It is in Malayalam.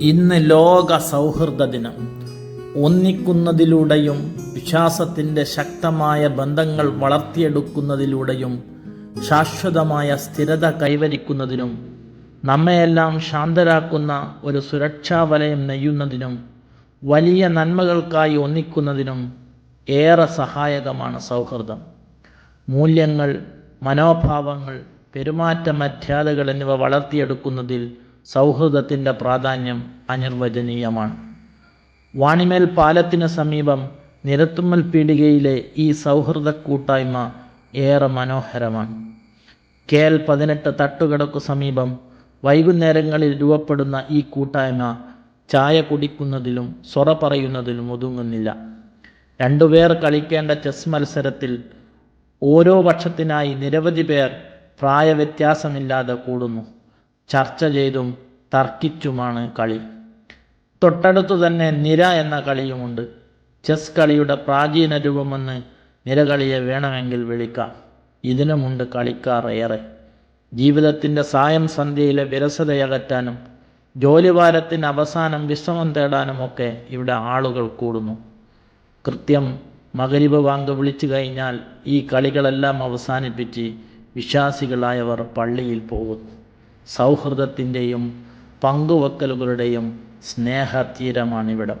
ഇന്ന് ലോക സൗഹൃദ ദിനം. ഒന്നിക്കുന്നതിലൂടെയും വിശ്വാസത്തിന്റെ ശക്തമായ ബന്ധങ്ങൾ വളർത്തിയെടുക്കുന്നതിലൂടെയും ശാശ്വതമായ സ്ഥിരത കൈവരിക്കുന്നതിനും നമ്മയെല്ലാം ശാന്തരാക്കുന്ന ഒരു സുരക്ഷാ വലയം നെയ്യുന്നതിനും വലിയ നന്മകൾക്കായി ഒന്നിക്കുന്നതിനും ഏറെ സഹായകമാണ് സൗഹൃദം. മൂല്യങ്ങൾ മനോഭാവങ്ങൾ പെരുമാറ്റ മര്യാദകൾ എന്നിവ വളർത്തിയെടുക്കുന്നതിൽ സൗഹൃദത്തിന്റെ പ്രാധാന്യം അനിർവചനീയമാണ്. വാണിമേൽ പാലത്തിന് സമീപം നിരത്തുമ്മൽ പീടികയിലെ ഈ സൗഹൃദ കൂട്ടായ്മ ഏറെ മനോഹരമാണ്. കേൽ പതിനെട്ട് തട്ടുകടക്കു സമീപം വൈകുന്നേരങ്ങളിൽ രൂപപ്പെടുന്ന ഈ കൂട്ടായ്മ ചായ കുടിക്കുന്നതിലും സൊറ പറയുന്നതിലും ഒതുങ്ങുന്നില്ല. രണ്ടുപേർ കളിക്കേണ്ട ചെസ് മത്സരത്തിൽ ഓരോ പക്ഷത്തിനായി നിരവധി പേർ പ്രായവ്യത്യാസമില്ലാതെ കൂടുന്നു. ചർച്ച ചെയ്തും തർക്കിച്ചുമാണ് കളി. തൊട്ടടുത്തു തന്നെ നിര എന്ന കളിയുമുണ്ട്. ചെസ് കളിയുടെ പ്രാചീന രൂപമെന്ന് നിരകളിയെ വേണമെങ്കിൽ വിളിക്കാം. ഇതിനുമുണ്ട് കളിക്കാർ ഏറെ. ജീവിതത്തിന്റെ സായം സന്ധ്യയിലെ വിരസതയകറ്റാനും ജോലിഭാരത്തിന് അവസാനം വിശ്രമം തേടാനുമൊക്കെ ഇവിടെ ആളുകൾ കൂടുന്നു. കൃത്യം മകരിബ് വാങ്ക് വിളിച്ചു കഴിഞ്ഞാൽ ഈ കളികളെല്ലാം അവസാനിപ്പിച്ച് വിശ്വാസികളായവർ പള്ളിയിൽ പോകുന്നു സൗഹൃദത്തിന്റെയും പങ്കുവെക്കലുകളുടെയും സ്നേഹതീരമാണിവിടം.